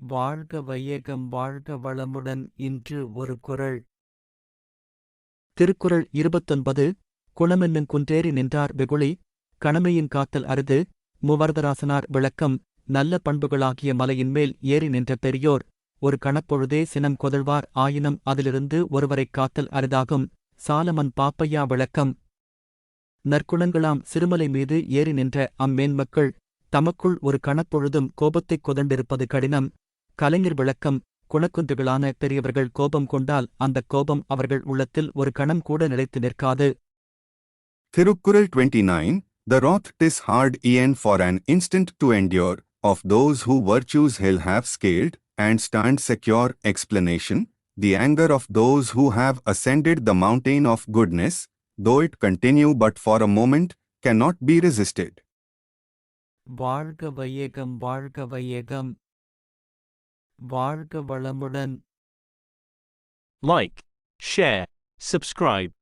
வாழ்க வையகம் வாழ்க வளமுடன் இன்று ஒரு குறள் திருக்குறள் இருபத்தொன்பது குளமென்னும் குன்றேறி நின்றார் வெகுளி கணமையின் காத்தல் அருது மூவர்தராசனார் விளக்கம் நல்ல பண்புகளாகிய மலையின்மேல் ஏறி நின்ற பெரியோர் ஒரு கணப்பொழுதே சினம் கொதழ்வார் ஆயினும் அதிலிருந்து ஒருவரைக் காத்தல் அரிதாகும் சாலமன் பாப்பையா விளக்கம். நற்குணங்களாம் சிறுமலை மீது ஏறி நின்ற அம்மேன்மக்கள் தமக்குள் ஒரு கணப்பொழுதும் கோபத்தைக் கொதண்டிருப்பது கடினம் கலைஞர் விளக்கம் குணக்குன்றுகளான பெரியவர்கள் கோபம் கொண்டால் அந்தக் கோபம் அவர்கள் உள்ளத்தில் ஒரு கணம் கூட நிலைத்து நிற்காது Thirukkural 29 The wrath tis hard e'en for an instant to endure, of those who virtues he'll have scaled, and stand secure explanation, the anger of those who have ascended the mountain of goodness, though it continue but for a moment, cannot be resisted. வாழ்க வையகம் வாழ்க வையகம் வாழ்க வளமுடன் Like, share, subscribe.